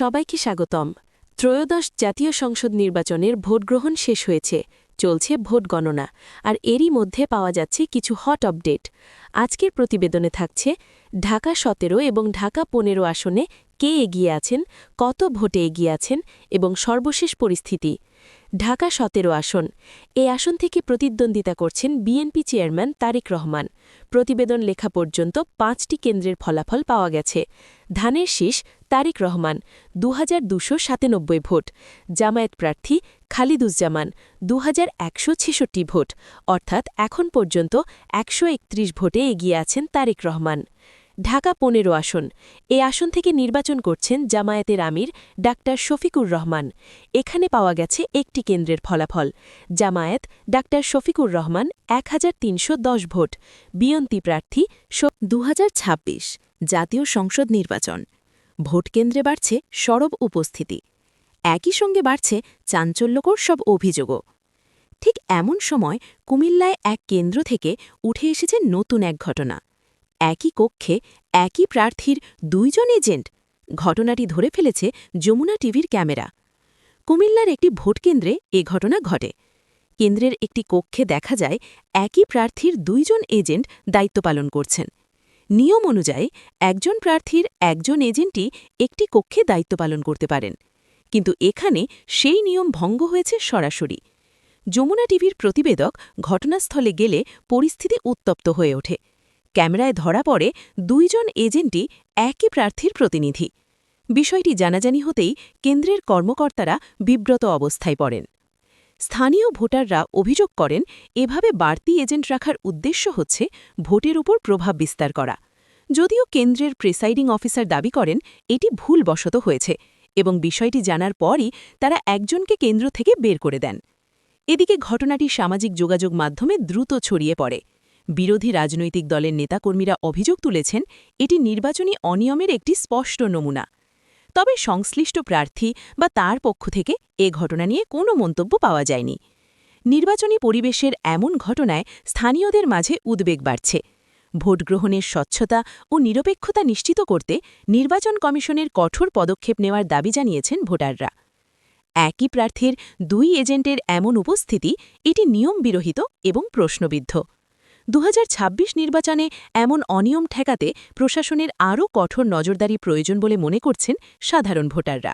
সবাইকে স্বাগতম। ত্রয়োদশ জাতীয় সংসদ নির্বাচনের ভোটগ্রহণ শেষ হয়েছে, চলছে ভোট গণনা, আর এরই মধ্যে পাওয়া যাচ্ছে কিছু হট আপডেট আজকের প্রতিবেদনে থাকছে, ঢাকা সতেরো এবং ঢাকা পনেরো আসনে কে এগিয়ে আছেন, কত ভোটে এগিয়ে আছেন এবং সর্বশেষ পরিস্থিতি? ঢাকা সতেরো আসন। এই আসন থেকে প্রতিদ্বন্দ্বিতা করছেন বিএনপি চেয়ারম্যান তারেক রহমান। প্রতিবেদন লেখা পর্যন্ত পাঁচটি কেন্দ্রের ফলাফল পাওয়া গেছে। ধানের শীষ তারেক রহমান দু ভোট। জামায়াত প্রার্থী খালিদুজ্জামান দু হাজার একশো ছেষট্টি ভোট। অর্থাৎ এখন পর্যন্ত একশো একত্রিশ ভোটে এগিয়ে আছেন তারেক রহমান। ঢাকা পনেরো আসন। এ আসন থেকে নির্বাচন করছেন জামায়াতের আমির ডাক্তার শফিকুর রহমান। এখানে পাওয়া গেছে একটি কেন্দ্রের ফলাফল। জামায়াত ডাক্তার শফিকুর রহমান এক হাজার তিনশো দশ ভোট। বিয়ন্তি প্রার্থী দু হাজার ছাব্বিশ জাতীয় সংসদ নির্বাচন। ভোটকেন্দ্রে বাড়ছে সরব উপস্থিতি। একই সঙ্গে বাড়ছে চাঞ্চল্যকর সব অভিযোগও। ঠিক এমন সময় কুমিল্লায় এক কেন্দ্র থেকে উঠে এসেছে নতুন এক ঘটনা। একই কক্ষে, একই প্রার্থীর দুইজন এজেন্ট। ঘটনাটি ধরে ফেলেছে যমুনা টিভির ক্যামেরা। কুমিল্লার একটি ভোটকেন্দ্রে এ ঘটনা ঘটে। কেন্দ্রের একটি কক্ষে দেখা যায় একই প্রার্থীর দুইজন এজেন্ট দায়িত্ব পালন করছেন। নিয়ম অনুযায়ী একজন প্রার্থীর একজন এজেন্টই একটি কক্ষে দায়িত্ব পালন করতে পারেন। কিন্তু এখানে সেই নিয়ম ভঙ্গ হয়েছে সরাসরি। যমুনা টিভির প্রতিবেদক ঘটনাস্থলে গেলে পরিস্থিতি উত্তপ্ত হয়ে ওঠে। ক্যামেরায় ধরা পড়ে দুইজন এজেন্টই একই প্রার্থীর প্রতিনিধি। বিষয়টি জানাজানি হতেই কেন্দ্রের কর্মকর্তারা বিব্রত অবস্থায় পড়েন। স্থানীয় ভোটাররা অভিযোগ করেন, এভাবে বাড়তি এজেন্ট রাখার উদ্দেশ্য হচ্ছে ভোটের উপর প্রভাব বিস্তার করা। যদিও কেন্দ্রের প্রেসাইডিং অফিসার দাবি করেন, এটি ভুলবশত হয়েছে এবং বিষয়টি জানার পরই তারা একজনকে কেন্দ্র থেকে বের করে দেন। এদিকে ঘটনাটি সামাজিক যোগাযোগ মাধ্যমে দ্রুত ছড়িয়ে পড়ে। বিরোধী রাজনৈতিক দলের নেতাকর্মীরা অভিযোগ তুলেছেন, এটি নির্বাচনী অনিয়মের একটি স্পষ্ট নমুনা। তবে সংশ্লিষ্ট প্রার্থী বা তার পক্ষ থেকে এ ঘটনা নিয়ে কোনো মন্তব্য পাওয়া যায়নি। নির্বাচনী পরিবেশের এমন ঘটনায় স্থানীয়দের মাঝে উদ্বেগ বাড়ছে। ভোটগ্রহণের স্বচ্ছতা ও নিরপেক্ষতা নিশ্চিত করতে নির্বাচন কমিশনের কঠোর পদক্ষেপ নেওয়ার দাবি জানিয়েছেন ভোটাররা। একই প্রার্থীর দুই এজেন্টের এমন উপস্থিতি, এটি নিয়ম বিরহিত এবং প্রশ্নবিদ্ধ। দু হাজার ছাব্বিশ নির্বাচনে এমন অনিয়ম ঠেকাতে প্রশাসনের আরও কঠোর নজরদারি প্রয়োজন বলে মনে করছেন সাধারণ ভোটাররা।